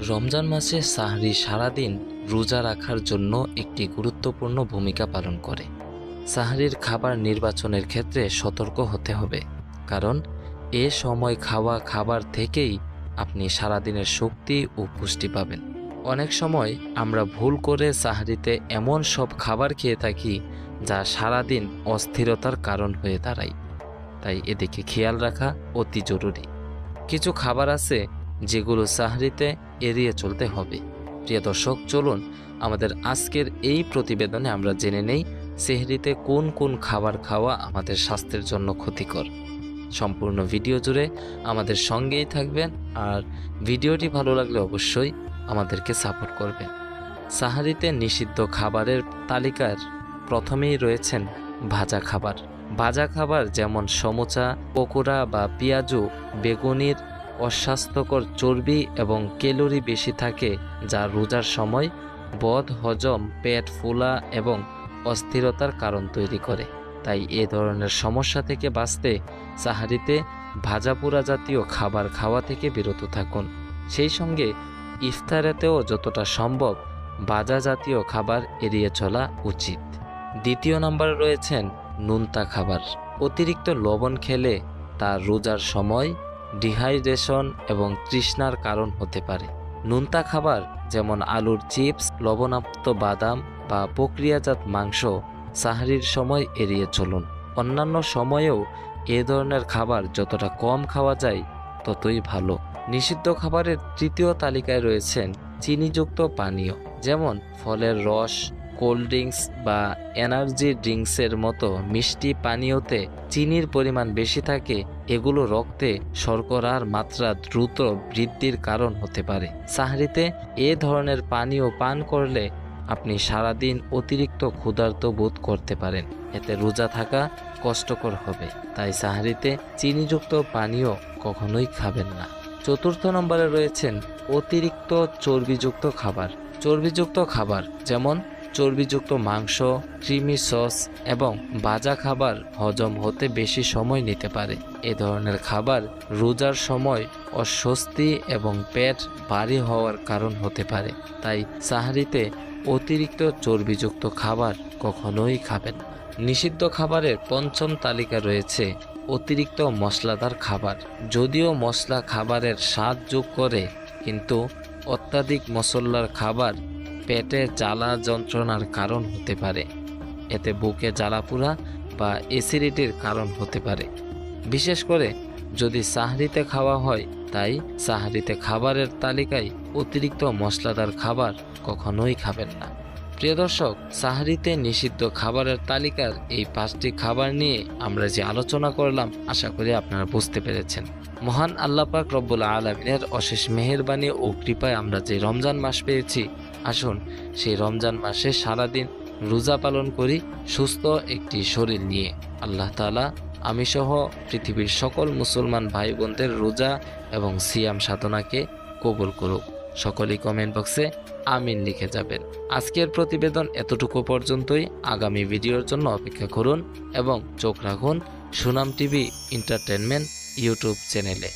রমজান মাসে সাহরি সারাদিন রোজা রাখার জন্য একটি গুরুত্বপূর্ণ ভূমিকা পালন করে। সাহরির খাবার নির্বাচনের ক্ষেত্রে সতর্ক হতে হবে, কারণ এ সময় খাওয়া খাবার থেকেই আপনি সারাদিনের শক্তি ও পুষ্টি পাবেন। অনেক সময় আমরা ভুল করে সাহরিতে এমন সব খাবার খেয়ে থাকি যা সারাদিন অস্থিরতার কারণ হয়ে দাঁড়ায়। তাই এদিকে খেয়াল রাখা অতি জরুরি। কিছু খাবার আছে যেগুলো সাহরিতে এড়িয়ে চলতে হবে। প্রিয় দর্শক, চলুন আমাদের আজকের এই প্রতিবেদনে আমরা জেনে নেই সেহরিতে কোন কোন খাবার খাওয়া আমাদের স্বাস্থ্যের জন্য ক্ষতিকর। সম্পূর্ণ ভিডিও জুড়ে আমাদের সঙ্গেই থাকবেন আর ভিডিওটি ভালো লাগলে অবশ্যই আমাদেরকে সাপোর্ট করবেন। সাহারিতে নিষিদ্ধ খাবারের তালিকার প্রথমেই রয়েছেন ভাজা খাবার। ভাজা খাবার যেমন সমোচা, পকোড়া বা পেঁয়াজু, বেগুনির অস্বাস্থ্যকর চর্বি এবং ক্যালোরি বেশি থাকে, যা রোজার সময় বদ, হজম, পেট ফোলা এবং অস্থিরতার কারণ তৈরি করে। তাই এ ধরনের সমস্যা থেকে বাঁচতে সাহারিতে ভাজা পোড়া জাতীয় খাবার খাওয়া থেকে বিরত থাকুন। সেই সঙ্গে ইফতারেতেও যতটা সম্ভব ভাজা জাতীয় খাবার এড়িয়ে চলা উচিত। দ্বিতীয় নম্বরে রয়েছেন নুনতা খাবার। অতিরিক্ত লবণ খেলে তা রোজার সময় ডিহাইড্রেশন এবং তৃষ্ণার কারণ হতে পারে। নুনতা খাবার যেমন আলুর চিপস, লবণাক্ত বাদাম বা প্রক্রিয়াজাত মাংস সাহারির সময় এড়িয়ে চলুন। অন্যান্য সময়েও এ ধরনের খাবার যতটা কম খাওয়া যায় ততই ভালো। নিষিদ্ধ খাবারের তৃতীয় তালিকায় রয়েছেন চিনিযুক্ত পানীয়, যেমন ফলের রস কোল্ড ড্রিঙ্কস বা এনার্জি ড্রিঙ্কসের মতো মিষ্টি পানীয়তে চিনির পরিমাণ বেশি থাকে, এগুলো রক্তে শর্করার মাত্রা দ্রুত বৃদ্ধির কারণ হতে পারে। সাহারিতে এ ধরনের পানীয় পান করলে আপনি সারাদিন অতিরিক্ত ক্ষুধার্ত বোধ করতে পারেন। এতে রোজা থাকা কষ্টকর হবে। তাই সাহারিতে চিনিযুক্ত পানীয় কখনোই খাবেন না। চতুর্থ নম্বরে রয়েছেন অতিরিক্ত চর্বিযুক্ত খাবার। চর্বিযুক্ত খাবার যেমন চর্বিযুক্ত মাংস, ক্রিমি সস এবং ভাজা খাবার হজম হতে বেশি সময় নিতে পারে। এ ধরনের খাবার রোজার সময় অস্বস্তি এবং পেট ভারী হওয়ার কারণ হতে পারে। তাই সাহারিতে অতিরিক্ত চর্বিযুক্ত খাবার কখনোই খাবেন নিষিদ্ধ খাবারের পঞ্চম তালিকা রয়েছে অতিরিক্ত মশলাদার খাবার। যদিও মশলা খাবারের স্বাদ যোগ করে, কিন্তু অত্যাধিক মশলার খাবার পেটে জ্বালা যন্ত্রণার কারণ হতে পারে। এতে বুকে জ্বালাপুরা বা অ্যাসিডিটির কারণ হতে পারে। বিশেষ করে যদি সাহারিতে খাওয়া হয়, তাই সাহারিতে খাবারের তালিকায় অতিরিক্ত মশলাদার খাবার কখনোই খাবেন না। প্রিয় দর্শক, সাহারিতে নিষিদ্ধ খাবারের তালিকার এই পাঁচটি খাবার নিয়ে আমরা যে আলোচনা করলাম, আশা করি আপনারা বুঝতে পেরেছেন। মহান আল্লাহ পাক রব্বুল আলমিনের অশেষ মেহেরবানি ও কৃপায় আমরা যে রমজান মাস পেয়েছি আসুন, সেই রমজান মাসে সারাদিন রোজা পালন করি সুস্থ একটি শরীর নিয়ে। আল্লাহ তালা আমি সহ পৃথিবীর সকল মুসলমান ভাই বোনদের রোজা এবং সিয়াম সাধনাকে কবুল করুক। সকলেই কমেন্ট বক্সে আমিন লিখে যাবেন। আজকের প্রতিবেদন এতটুকু পর্যন্তই। আগামী ভিডিওর জন্য অপেক্ষা করুন এবং চোখ রাখুন সুনাম টিভি এন্টারটেনমেন্ট ইউটিউব চ্যানেলে।